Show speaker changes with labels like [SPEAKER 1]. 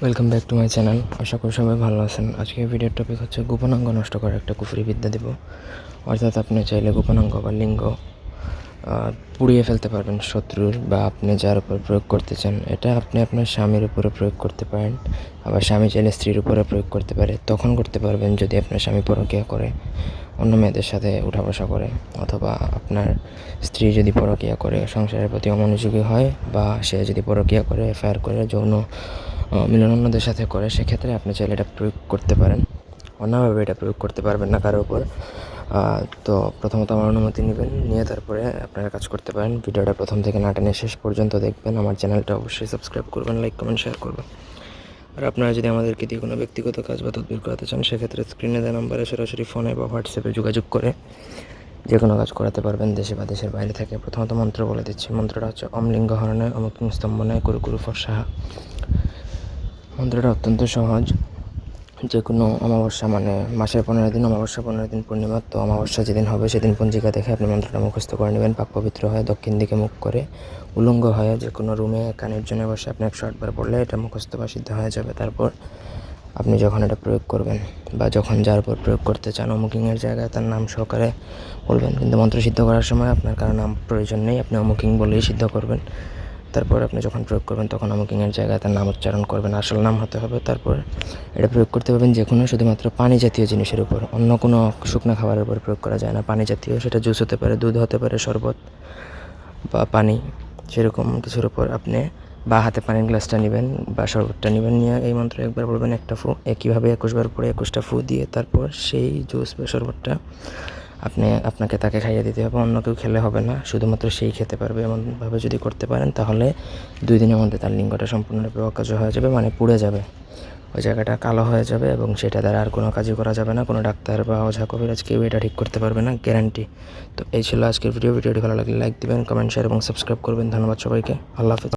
[SPEAKER 1] Welcome back to my channel আশা করি সবাই ভালো আছেন। আজকে ভিডিওর টপিক হচ্ছে গোপনাঙ্গ নষ্ট করার একটা কুফরি বিদ্যা দেব। অর্থাৎ আপনি চাইলে গোপনাঙ্গ বা লিঙ্গ পুড়িয়ে ফেলতে পারবেন শত্রুর বা আপনি যার উপর প্রয়োগ করতে চান। এটা আপনি আপনার স্বামীর উপরে প্রয়োগ করতে পারেন, আবার স্বামী চাইলে স্ত্রীর উপরে প্রয়োগ করতে পারে। তখন করতে পারবেন যদি আপনার স্বামী পরকীয়া করে, অন্য মেয়েদের সাথে উঠা বসা করে, অথবা আপনার স্ত্রী যদি পরকিয়া করে, সংসারের প্রতি অমনোযোগী হয় বা সে যদি পরকীয়া করে, এফআইআর করে, যৌন আহ, মিলন অন্যদের সাথে করে সেক্ষেত্রে আপনি চাইলে এটা প্রয়োগ করতে পারেন। অন্যভাবে এটা প্রয়োগ করতে পারবেন না কারোর উপর। তো প্রথমত আমার অনুমতি নেবেন নিয়ে তারপরে আপনারা কাজ করতে পারেন। ভিডিওটা প্রথম থেকে না টেনে শেষ পর্যন্ত দেখবেন। আমার চ্যানেলটা অবশ্যই সাবস্ক্রাইব করবেন লাইক কমেন্ট শেয়ার করবেন। আর আপনারা যদি আমাদেরকে দিয়ে কোনো ব্যক্তিগত কাজ বা তদবির করাতে চান সেক্ষেত্রে স্ক্রিনে দেওয়া নাম্বারে সরাসরি ফোনে বা হোয়াটসঅ্যাপে যোগাযোগ করে যে কোনো কাজ করাতে পারবেন দেশে বা দেশের বাইরে থেকে। প্রথমত মন্ত্র বলে দিচ্ছি। মন্ত্রটা হচ্ছে অমলিঙ্গ হরণে অমুকিং স্তম্ভনায় কুরু কুরু ফসাহা মন্ত্রটা অত্যন্ত সহজ। যে কোনো অমাবস্যা মানে মাসের পনেরো দিন, অমাবস্যা পনেরো দিন পূর্ণিমা, তো অমাবস্যা যেদিন হবে সেদিন পঞ্জিকা দেখে আপনি মন্ত্রটা মুখস্থ করে নেবেন। পাক পবিত্র হয়ে, দক্ষিণ দিকে মুখ করে, উলঙ্গ হয়ে। যে কোনো রুমে কানের জন্য বসে আপনি একশো আটবার পড়লে এটা মুখস্থ বা সিদ্ধ হয়ে যাবে। তারপর আপনি যখন এটা প্রয়োগ করবেন বা যখন যার উপর প্রয়োগ করতে চান অমুকিংয়ের জায়গায় তার নাম সহকারে বলবেন। কিন্তু মন্ত্র সিদ্ধ করার সময় আপনার কারও নাম প্রয়োজন নেই, আপনি অমুকিং বলেই সিদ্ধ করবেন। তারপর আপনি যখন প্রয়োগ করবেন তখন অমুকিংয়ের জায়গায় তার নাম উচ্চারণ করবেন, আসল নাম হতে হবে, তারপর এটা প্রয়োগ করতে পারবেন যে কোনো শুধুমাত্র পানি জাতীয় জিনিসের উপর। অন্য কোনো শুকনো খাবারের উপর প্রয়োগ করা যায় না। পানি জাতীয় সেটা জুস হতে পারে, দুধ হতে পারে, শরবত বা পানি, সেরকম কিছুর উপর আপনি বা হাতে পানির গ্লাসটা নেবেন বা শরবতটা নেবেন নিয়ে এই মন্ত্র একবার বলবেন, একটা ফু, একইভাবে একুশবার পরে একুশটা ফু দিয়ে তারপর সেই জুস বা শরবতটা আপনি, আপনাকে তাকে খাইয়ে দিতে হবে, অন্য কেউ খেলে হবে না। শুধুমাত্র সেই খেতে পারবে এমনভাবে যদি করতে পারেন, তাহলে দুই দিনের মধ্যে তার লিঙ্গটা সম্পূর্ণরূপে অকাজ হয়ে যাবে মানে পুড়ে যাবে। ওই জায়গাটা কালো হয়ে যাবে এবং সেটা দ্বারা আর কোনো কাজই করা যাবে না। কোনো ডাক্তার বা ওঝা কবিরাজ কেউ এটা ঠিক করতে পারবে না গ্যারান্টি তো এই ছিল আজকের ভিডিও ভিডিওটি ভালো লাগলে লাইক দিবেন কমেন্ট শেয়ার এবং সাবস্ক্রাইব করবেন। ধন্যবাদ সবাইকে। আল্লাহ হাফেজ।